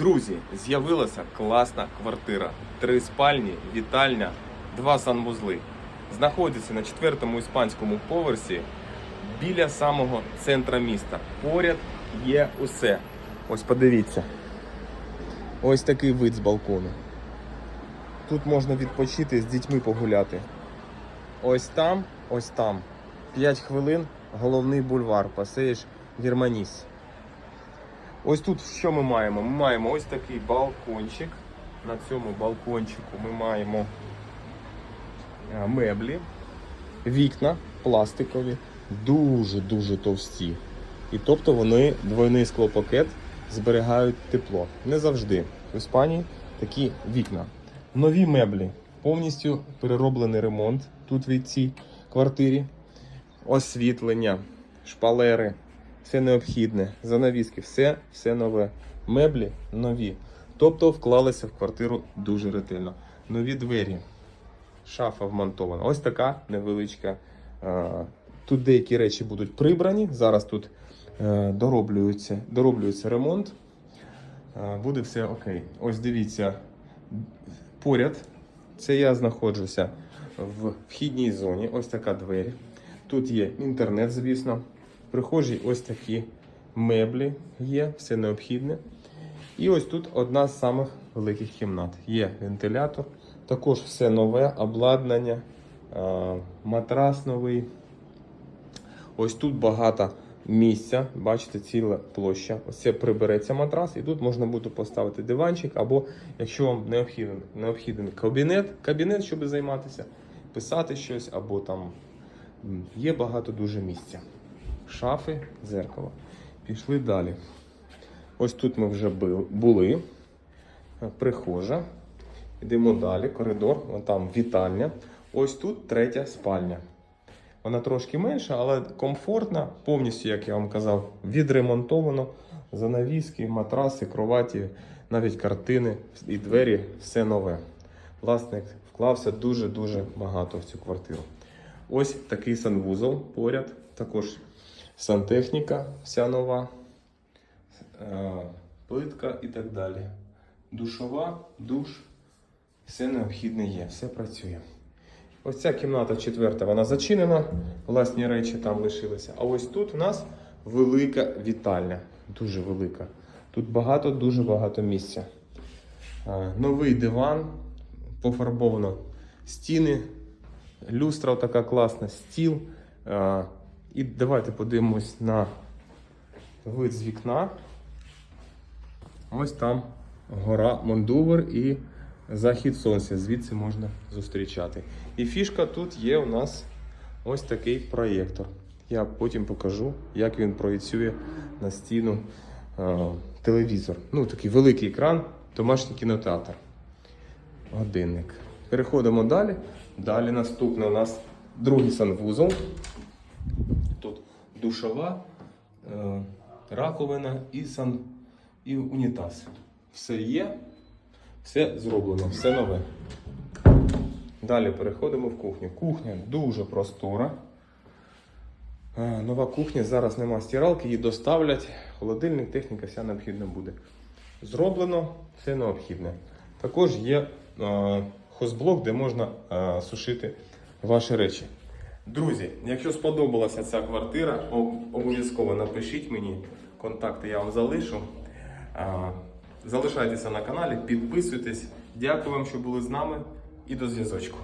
Друзі, з'явилася класна квартира. Три спальні, вітальня, два санвузли. Знаходиться на четвертому іспанському поверсі біля самого центра міста. Поряд є усе. Ось подивіться. Ось такий вид з балкону. Тут можна відпочити з дітьми погуляти. Ось там, ось там. 5 хвилин головний бульвар, пасеєш Германіс. Ось тут що ми маємо? Ми маємо ось такий балкончик. На цьому балкончику ми маємо е, меблі, вікна пластикові, дуже-дуже товсті. І тобто вони двойний склопакет зберігають тепло. Не завжди. В Іспанії такі вікна. Нові меблі, повністю перероблений ремонт тут в цій квартирі. Освітлення, шпалери, все необхідне, занавіски, все, все нове. Меблі нові. Тобто вклалися в квартиру дуже ретельно. Нові двері, шафа вмонтована. Ось така невеличка. е, Тут деякі речі будуть прибрані. Зараз тут е, дороблюється, дороблюється ремонт. Е, Буде все окей. Ось дивіться, поряд. Це я знаходжуся в вхідній зоні. Ось така двері. Тут є інтернет, звісно. Прихожій ось такі меблі є, все необхідне. І ось тут одна з самих великих кімнат. Є вентилятор, також все нове, обладнання, е, матрас новий. Ось тут багато місця, бачите, ціла площа. Ось це прибереться матрас, і тут можна буде поставити диванчик, або якщо вам необхіден, необхіден кабінет, кабінет, щоб займатися, писати щось, або там є багато дуже місця. Шафи, дзеркало. Пішли далі. Ось тут ми вже були. Е, Прихожа. Йдемо далі, коридор, вон там вітальня. Ось тут третя спальня. Вона трошки менша, але комфортна, повністю, як я вам казав, відремонтовано. Занавіски, матраси, кроваті, навіть картини і двері все нове. Власник вклався дуже-дуже багато в цю квартиру. Ось такий санвузол поряд, також сантехніка вся нова, е, плитка і так далі. Душова, душ, все необхідне є, все працює. Ось ця кімната четверта, вона зачинена, власні речі там лишилися. А ось тут у нас велика вітальня, дуже велика. Тут багато, дуже багато місця. Новий диван, пофарбовано стіни, люстра така класна, стіл. І давайте подивимось на вид з вікна. Ось там гора Мондувер і захід сонця. Звідси можна зустрічати. І фішка тут є у нас ось такий проєктор. Я потім покажу, як він проєцює на стіну е, телевізор. Ну, такий великий екран, домашній кінотеатр. Годинник. Переходимо далі. Далі наступне у нас другий санвузол. Душова, е, раковина і, сан, і унітаз. Все є, все зроблено, все нове. Далі переходимо в кухню. Кухня дуже простора. Е, Нова кухня, зараз нема стиралки, її доставлять. Холодильник, техніка вся необхідна буде. Зроблено все необхідне. Також є е, хозблок, де можна сушити ваші речі. Друзі, якщо сподобалася ця квартира, обов'язково напишіть мені. Контакти я вам залишу. Залишайтеся на каналі, підписуйтесь. Дякую вам, що були з нами і до зв'язочку.